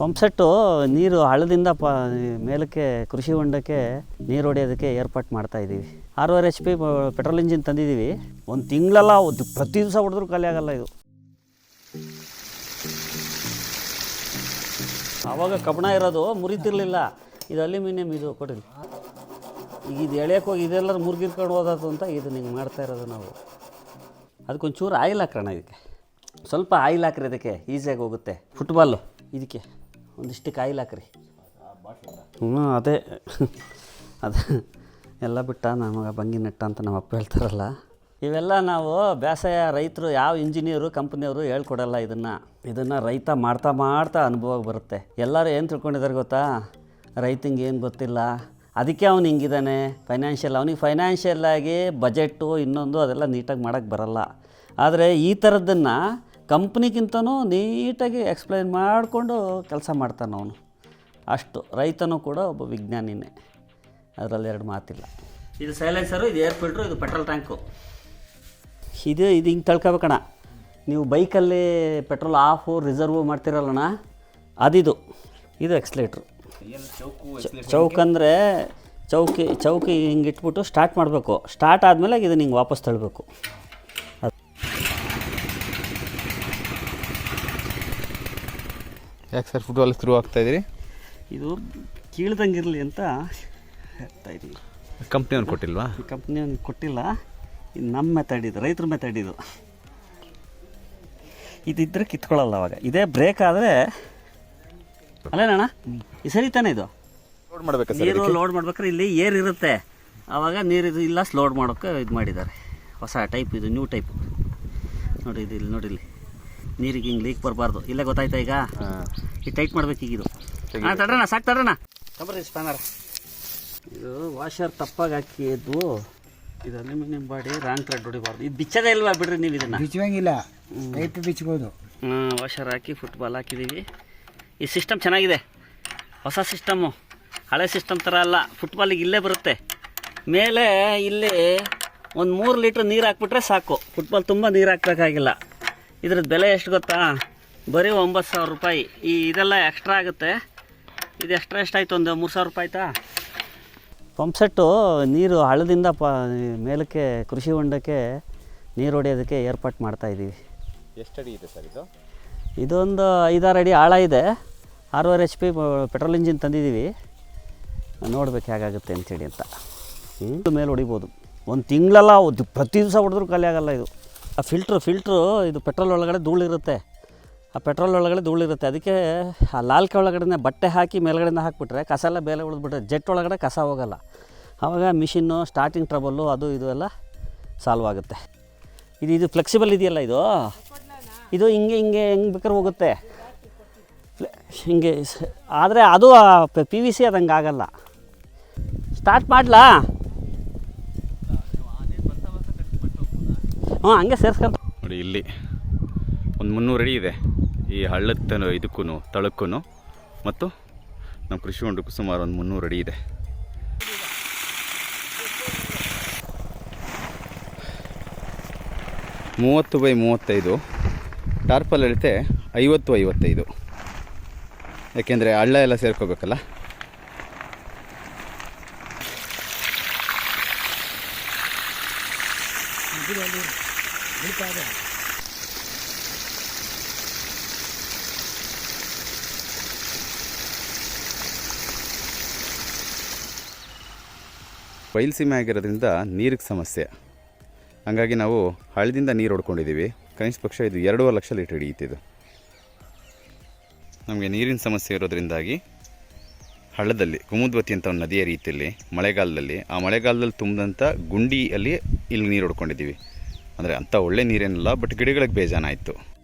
Pump set ನೀರು ಹಳ್ಳದಿಂದ ಪ, ಮೇಲಕ್ಕೆ ಕೃಷಿ ಹೊಂಡಕ್ಕೆ ನೀರು ಹೊಡೆಯೋದಕ್ಕೆ ಏರ್ಪಾಟ್ ಮಾಡ್ತಾ ಇದ್ದೀವಿ. ಆರೂವರೆ ಎಚ್ ಪಿ ಪೆಟ್ರೋಲ್ ಇಂಜಿನ್ ತಂದಿದ್ದೀವಿ. ಒಂದು ತಿಂಗಳೆಲ್ಲ ಪ್ರತಿ ದಿವಸ ಹೊಡೆದ್ರೂ ಖಾಲಿ ಆಗಲ್ಲ ಇದು. ಆವಾಗ ಕಬ್ಬಣ ಇರೋದು ಮುರಿತಿರ್ಲಿಲ್ಲ. ಇದು ಅಲ್ಯೂಮಿನಿಯಂ ಇದು ಕೊಡಿಲ್ಲ ಈಗ ಇದು ಎಳೆಯಕ್ಕೆ ಹೋಗಿ ಇದೆಲ್ಲರೂ ಮುರುಗಿರ್ಕೊಂಡು ಹೋದದು ಅಂತ ಇದು ಹಿಂಗೆ ಮಾಡ್ತಾ ಇರೋದು ನಾವು. ಅದಕ್ಕೊಂಚೂರು ಆಯಿಲ್ ಹಾಕೋಣ ಇದಕ್ಕೆ. ಸ್ವಲ್ಪ ಆಯಿಲ್ ಹಾಕ್ರಿ ಇದಕ್ಕೆ ಈಸಿಯಾಗಿ ಹೋಗುತ್ತೆ. ಫುಟ್ಬಾಲು ಇದಕ್ಕೆ. ಒಂದಿಷ್ಟಕ್ಕೆ ಆಯಿಲ್ ಹಾಕ್ರಿ. ಹ್ಞೂ ಅದೇ. ಅದು. ಎಲ್ಲ ಬಿಟ್ಟ ನಮಗೆ ಬಂಗಿ ನೆಟ್ಟ ಅಂತ ನಮ್ಮ ಅಪ್ಪ ಹೇಳ್ತಾರಲ್ಲ. ಇವೆಲ್ಲ ನಾವು ಬೇಸಾಯ ರೈತರು ಯಾವ ಇಂಜಿನಿಯರು, ಕಂಪ್ನಿಯವರು ಹೇಳ್ಕೊಡಲ್ಲ ಇದನ್ನು. ಇದನ್ನು ರೈತ ಮಾಡ್ತಾ ಮಾಡ್ತಾ ಅನುಭವ ಬರುತ್ತೆ. ಎಲ್ಲರೂ ಏನು ತಿಳ್ಕೊಂಡಿದ್ದಾರೆ ಗೊತ್ತಾ? ರೈತಂಗೆ ಏನು ಗೊತ್ತಿಲ್ಲ. ಅದಕ್ಕೆ ಅವ್ನು ಹಿಂಗಿದ್ದಾನೆ ಫೈನಾನ್ಷಿಯಲ್ ಅವನಿಗೆ ಫೈನಾನ್ಷಿಯಲ್ ಆಗಿ ಬಜೆಟ್ಟು ಇನ್ನೊಂದು ಅದೆಲ್ಲ ನೀಟಾಗಿ ಮಾಡೋಕ್ಕೆ ಬರಲ್ಲ. ಆದರೆ ಈ ಥರದ್ದನ್ನು ಕಂಪ್ನಿಗಿಂತನೂ ನೀಟಾಗಿ ಎಕ್ಸ್ಪ್ಲೈನ್ ಮಾಡಿಕೊಂಡು ಕೆಲಸ ಮಾಡ್ತಾನೆ ಅವನು. ಅಷ್ಟು. ರೈತನೂ ಕೂಡ ಒಬ್ಬ ವಿಜ್ಞಾನಿನೇ. ಅದರಲ್ಲಿ ಎರಡು ಮಾತಿಲ್ಲ. ಇದು ಸೈಲೆನ್ಸರು ಇದು ಏರ್ ಫಿಲ್ಟ್ರು ಇದು ಪೆಟ್ರೋಲ್ ಟ್ಯಾಂಕು ಇದು ಇದು ಹಿಂಗೆ ತಳ್ಕೊಬೇಕಣ. ನೀವು ಬೈಕಲ್ಲಿ ಪೆಟ್ರೋಲ್ ಆಫು ರಿಸರ್ವ್ ಮಾಡ್ತಿರಲ್ಲಣ್ಣ ಅದಿದು. ಇದು ಎಕ್ಸ್ಲೇಟ್ರು ಚೌಕ್ ಅಂದರೆ ಚೌಕಿ ಚೌಕಿ ಹಿಂಗೆ ಇಟ್ಬಿಟ್ಟು ಸ್ಟಾರ್ಟ್ ಮಾಡಬೇಕು. ಸ್ಟಾರ್ಟ್ ಆದಮೇಲೆ ಇದನ್ನ ಹಿಂಗೆ ವಾಪಸ್ ತಳ್ಳಬೇಕು ಯಾಕೆ ಸರ್ ಫುಟ್ಬಾಲ್ ಥ್ರೂ ಆಗ್ತಾ ಇದ್ರಿ? ಇದು ಕೀಳ್ದಂಗಿರಲಿ ಅಂತ ಹೇಳ್ತಾ ಇದ್ದೀವಿ ಕಂಪ್ನಿಯವ್ನು ಕೊಟ್ಟಿಲ್ವಾ? ಈ ಕಂಪ್ನಿ ಕೊಟ್ಟಿಲ್ಲ. ಇದು ನಮ್ಮ ಮೆಥಡ್ ಇದು ರೈತರ ಮೆಥಡ್ ಇದು. ಇದಿದ್ದರೆ ಕಿತ್ಕೊಳ್ಳಲ್ಲ ಅವಾಗ. ಇದೇ ಬ್ರೇಕ್ ಆದರೆ ಅಲ್ಲೇನಣ್ಣ ಈ ಸರಿ ತಾನೇ ಇದು? ಲೋಡ್ ಮಾಡ್ಬೇಕು ಸರ್ ನೀರು ಲೋಡ್ ಮಾಡ್ಬೇಕಾದ್ರೆ ಇಲ್ಲಿ ಏರ್ ಇರುತ್ತೆ. ಆವಾಗ ನೀರು ಇದು ಇಲ್ಲ ಸ್ಲೋಡ್ ಮಾಡೋಕ್ಕೆ ಇದು ಮಾಡಿದ್ದಾರೆ. ಹೊಸ ಟೈಪ್ ಇದು ನ್ಯೂ ಟೈಪ್ ನೋಡಿ ಇದು ಇಲ್ಲಿ ನೋಡಿ ಇಲ್ಲಿ. ನೀರಿಗೆ ಹಿಂಗೆ ಲೀಕ್ ಬರಬಾರ್ದು. ಇಲ್ಲೇ ಗೊತ್ತಾಯ್ತಾ ಈಗ? ಈ ಟೈಟ್ ಮಾಡ್ಬೇಕು ಈಗ ಇದು. ಹಾಂ ತಡ್ರಣ ಸಾಕು ತಡ್ರಣ ತಗೊಳ್ರಿ ಸ್ಪ್ಯಾನರ್ ಇದು ವಾಷರ್ ತಪ್ಪಾಗಿ ಹಾಕಿದ್ದು ಇದು ಅಲ್ಯೂಮಿನಿಯಂ ಬಾಡಿ ರಾಂಗ್ ಥ್ರೆಡ್ ಹೊಡಿಬಾರ್ದು. ಇದು ಬಿಚ್ಚದೇ ಇಲ್ವಾ ಬಿಡ್ರಿ ನೀವು ಇದನ್ನು? ಬಿಚ್ಚುವಂಗಿಲ್ಲ. ಪೈಪ್ ಬಿಚ್ಬೋದು. ವಾಷರ್ ಹಾಕಿ ಫುಟ್ಬಾಲ್ ಹಾಕಿದ್ದೀವಿ ಈ ಸಿಸ್ಟಮ್ ಚೆನ್ನಾಗಿದೆ. ಹೊಸ ಸಿಸ್ಟಮ್ಮು ಹಳೆ ಸಿಸ್ಟಮ್ ಥರ ಅಲ್ಲ. ಫುಟ್ಬಾಲಿಗೆ ಇಲ್ಲೇ ಬರುತ್ತೆ. ಮೇಲೆ ಇಲ್ಲಿ ಒಂದು ಮೂರು ಲೀಟ್ರ್ ನೀರು ಹಾಕ್ಬಿಟ್ರೆ ಸಾಕು. ಫುಟ್ಬಾಲ್ ತುಂಬ ನೀರು ಹಾಕ್ಬೇಕಾಗಿಲ್ಲ. ಇದ್ರದ್ದು ಬೆಲೆ ಎಷ್ಟು ಗೊತ್ತಾ? ಬರೀ ಒಂಬತ್ತು ಸಾವಿರ ರೂಪಾಯಿ. ಈ ಇದೆಲ್ಲ ಎಕ್ಸ್ಟ್ರಾ ಆಗುತ್ತೆ. ಇದು ಎಕ್ಸ್ಟ್ರಾ ಎಷ್ಟಾಯ್ತು? ಒಂದು ಮೂರು ಸಾವಿರ ರೂಪಾಯಿ ಆಯ್ತಾ? ಪಂಪ್ಸೆಟ್ಟು ನೀರು ಹಳ್ಳದಿಂದ ಪ ಮೇಲಕ್ಕೆ ಕೃಷಿ ಹೊಂಡಕ್ಕೆ ನೀರು ಹೊಡೆಯೋದಕ್ಕೆ ಏರ್ಪಾಟ್ ಮಾಡ್ತಾ ಇದ್ದೀವಿ ಎಷ್ಟು ಅಡಿ ಇದೆ ಸರ್ ಇದು? ಇದೊಂದು ಐದಾರು ಅಡಿ ಆಳ ಇದೆ. ಆರೂವರೆ ಎಚ್ ಪಿ ಪೆಟ್ರೋಲ್ ಇಂಜಿನ್ ತಂದಿದ್ದೀವಿ ನೋಡ್ಬೇಕು ಹೇಗಾಗುತ್ತೆ ಅಂತೇಳಿ ಅಂತ. ಇಂಟು ಮೇಲೆ ಹೊಡಿಬೋದು. ಒಂದು ತಿಂಗಳಲ್ಲ ಪ್ರತಿ ದಿವಸ ಹೊಡೆದ್ರೂ ಖಾಲಿ ಆಗಲ್ಲ ಇದು. ಆ ಫಿಲ್ಟ್ರು ಫಿಲ್ಟ್ರು ಇದು ಪೆಟ್ರೋಲ್ ಒಳಗಡೆ ಧೂಳಿರುತ್ತೆ. ಆ ಪೆಟ್ರೋಲ್ ಒಳಗಡೆ ಧೂಳಿರುತ್ತೆ. ಅದಕ್ಕೆ ಆ ಲಾಲ್ಕ ಒಳಗಡೆ ಬಟ್ಟೆ ಹಾಕಿ ಮೇಲ್ಗಡೆಯಿಂದ ಹಾಕಿಬಿಟ್ರೆ ಕಸ ಎಲ್ಲ ಬೇಲೆ ಉಳಿದ್ಬಿಟ್ರೆ ಜೆಟ್ ಒಳಗಡೆ ಕಸ ಹೋಗಲ್ಲ. ಆವಾಗ ಮಿಷಿನ್ನು ಸ್ಟಾರ್ಟಿಂಗ್ ಟ್ರಬಲ್ಲು ಅದು, ಇದು ಎಲ್ಲ ಸಾಲ್ವ್ ಆಗುತ್ತೆ. ಇದು ಇದು ಫ್ಲೆಕ್ಸಿಬಲ್ ಇದೆಯಲ್ಲ ಇದು? ಇದು ಹಿಂಗೆ ಹಿಂಗೆ, ಹೆಂಗೆ ಬೇಕಾದ್ರೆ ಹೋಗುತ್ತೆ. ಹಿಂಗೆ ಆದರೆ ಅದು ಪಿ ವಿ ಸಿ ಅದಂಗೆ ಆಗಲ್ಲ. ಸ್ಟಾರ್ಟ್ ಮಾಡಲಾ? ಹ್ಞೂ, ಹಂಗೆ ಸೇರ್ಸ್ಕೊಂಡು ನೋಡಿ ಇಲ್ಲಿ ಒಂದು ಮುನ್ನೂರು ಅಡಿ ಇದೆ. ಈ ಹಳ್ಳದ ಇದಕ್ಕೂ ತಳಕ್ಕೂ ಮತ್ತು ನಮ್ಮ ಕೃಷಿ ಹೊಂಡಕ್ಕೂ ಸುಮಾರು ಒಂದು ಮುನ್ನೂರು ಅಡಿ ಇದೆ. ಮೂವತ್ತು ಬೈ ಮೂವತ್ತೈದು, ಟಾರ್ಪಲ್ ಅಳತೆ ಐವತ್ತು ಐವತ್ತೈದು. ಯಾಕೆಂದರೆ ಹಳ್ಳ ಎಲ್ಲ ಸೇರ್ಕೋಬೇಕಲ್ಲ? ಬಯಲುಸೀಮೆ ಆಗಿರೋದ್ರಿಂದ ನೀರಿಗೆ ಸಮಸ್ಯೆ. ಹಾಗಾಗಿ ನಾವು ಹಳ್ಳದಿಂದ ನೀರು ಹೊಡ್ಕೊಂಡಿದ್ದೀವಿ ಕನಿಷ್ಠ ಪಕ್ಷ ಇದು ಎರಡೂವರೆ ಲಕ್ಷ ಲೀಟರ್ ಹಿಡಿಯುತ್ತಿದ್ದು. ನಮಗೆ ನೀರಿನ ಸಮಸ್ಯೆ ಇರೋದ್ರಿಂದಾಗಿ ಹಳ್ಳದಲ್ಲಿ, ಕುಮುದ್ವತಿ ಅಂತ ಒಂದು ನದಿಯ ರೀತಿಯಲ್ಲಿ ಮಳೆಗಾಲದಲ್ಲಿ, ಆ ಮಳೆಗಾಲದಲ್ಲಿ ತುಂಬಿದಂಥ ಗುಂಡಿಯಲ್ಲಿ ಇಲ್ಲಿ ನೀರು ಹೊಡ್ಕೊಂಡಿದ್ದೀವಿ ಅಂದರೆ ಅಂಥ ಒಳ್ಳೆ ನೀರೇನಲ್ಲ ಬಟ್ ಗಿಡಗಳಿಗೆ ಬೇಜಾನಾಯಿತು.